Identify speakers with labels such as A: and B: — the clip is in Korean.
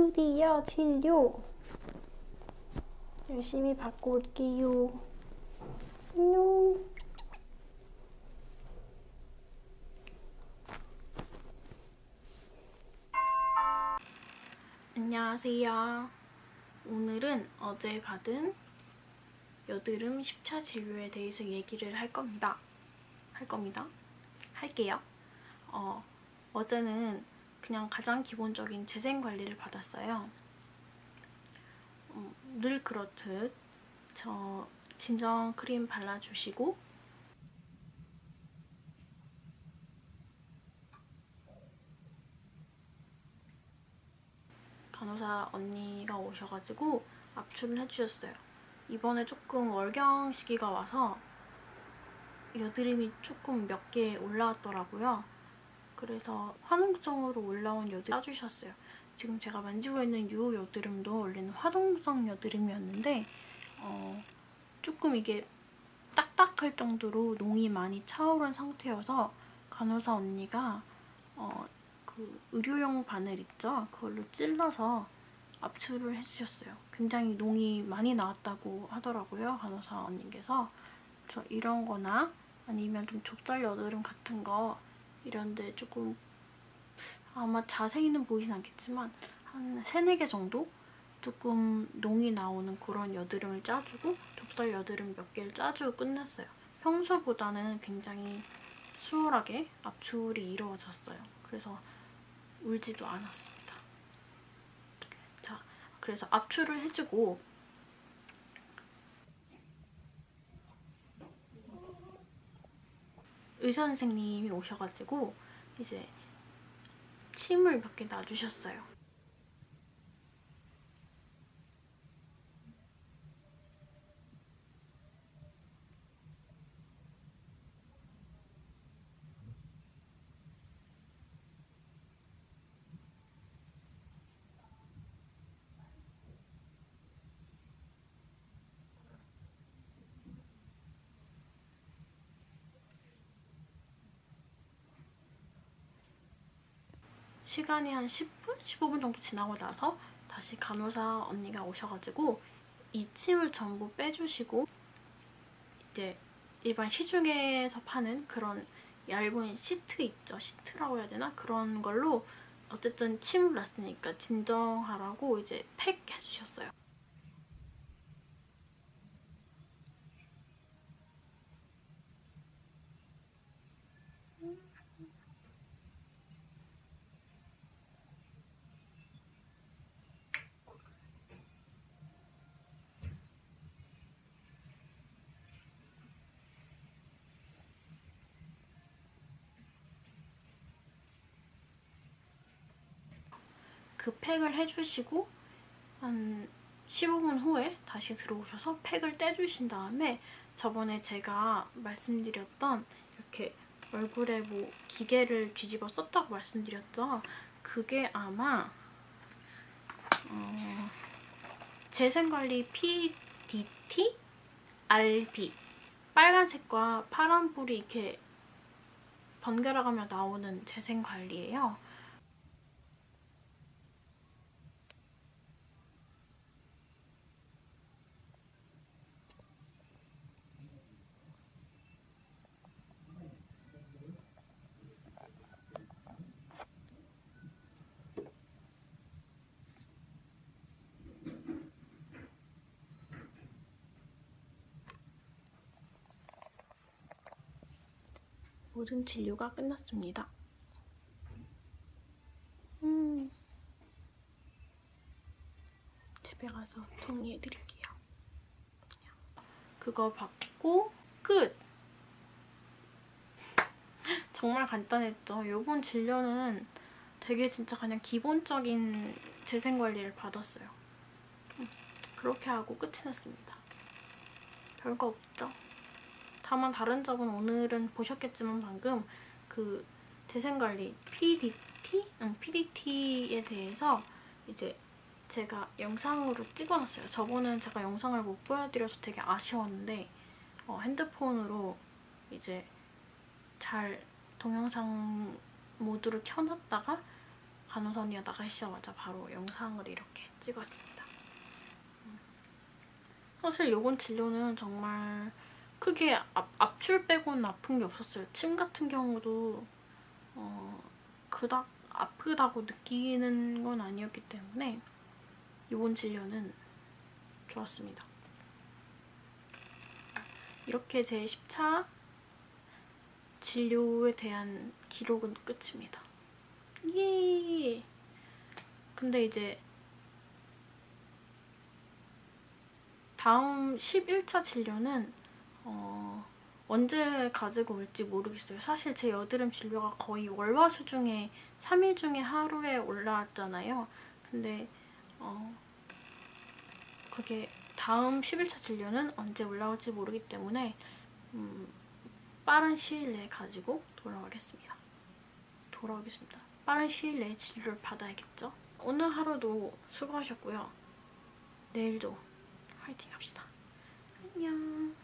A: 드디어 진료 열심히 받고 올게요. 안녕. 안녕하세요. 오늘은 어제 받은 여드름 10차 진료에 대해서 얘기를 할 겁니다. 할 겁니다. 할게요. 어, 어제는 그냥 가장 기본적인 재생 관리를 받았어요. 음, 늘 그렇듯 저 진정 크림 발라주시고 간호사 언니가 오셔가지고 압출을 해주셨어요. 이번에 조금 월경 시기가 와서 여드름이 조금 몇 개 올라왔더라고요. 그래서 화농성으로 올라온 여드름 따주셨어요. 지금 제가 만지고 있는 이 여드름도 원래는 화동성 여드름이었는데 어, 조금 이게 딱딱할 정도로 농이 많이 차오른 상태여서 간호사 언니가 어, 그 의료용 바늘 있죠? 그걸로 찔러서 압출을 해주셨어요. 굉장히 농이 많이 나왔다고 하더라고요. 간호사 언니께서. 그래서 이런 거나 아니면 좀 좁쌀 여드름 같은 거 이런데 조금 아마 자세히는 보이진 않겠지만 한 3, 4개 정도 조금 농이 나오는 그런 여드름을 짜주고 좁쌀 여드름 몇 개를 짜주고 끝냈어요. 평소보다는 굉장히 수월하게 압출이 이루어졌어요. 그래서 울지도 않았습니다. 자, 그래서 압출을 해주고 의사 선생님이 오셔가지고 이제 침을 몇개 놔주셨어요. 시간이 한 10분? 15분 정도 지나고 나서 다시 간호사 언니가 오셔가지고 이 침을 전부 빼주시고 이제 일반 시중에서 파는 그런 얇은 시트 있죠. 시트라고 해야 되나? 그런 걸로 어쨌든 침을 놨으니까 진정하라고 이제 팩 해주셨어요. 그 팩을 해주시고 한 15분 후에 다시 들어오셔서 팩을 떼주신 다음에 저번에 제가 말씀드렸던 이렇게 얼굴에 뭐 기계를 뒤집어 썼다고 말씀드렸죠. 그게 아마 어, 재생관리 PDT RB 빨간색과 파란 불이 이렇게 번갈아가며 나오는 재생관리예요. 모든 진료가 끝났습니다. 음, 집에 가서 정리해드릴게요. 그거 받고 끝! 정말 간단했죠. 이번 진료는 되게 진짜 그냥 기본적인 재생관리를 받았어요. 음, 그렇게 하고 끝이 났습니다. 별거 없죠? 다만 다른 점은 오늘은 보셨겠지만 방금 그 재생관리 PDT? 응, PDT에 대해서 이제 제가 영상으로 찍어놨어요. 저번엔 제가 영상을 못 보여드려서 되게 아쉬웠는데 어, 핸드폰으로 이제 잘 동영상 모드로 켜놨다가 간호사 언니가 나가시자마자 바로 영상을 이렇게 찍었습니다. 음. 사실 요번 진료는 정말 크게 압, 압출 빼고는 아픈 게 없었어요. 침 같은 경우도 어, 그닥 아프다고 느끼는 건 아니었기 때문에 요번 진료는 좋았습니다. 이렇게 제 10차 진료에 대한 기록은 끝입니다. 예. 근데 이제 다음 11차 진료는 어, 언제 가지고 올지 모르겠어요. 사실 제 여드름 진료가 거의 월화수 중에 3일 중에 하루에 올라왔잖아요. 근데 어, 그게 다음 11차 진료는 언제 올라올지 모르기 때문에 음, 빠른 시일 내에 가지고 돌아오겠습니다. 돌아오겠습니다. 빠른 시일 내에 진료를 받아야겠죠? 오늘 하루도 수고하셨고요. 내일도 화이팅 합시다. 안녕.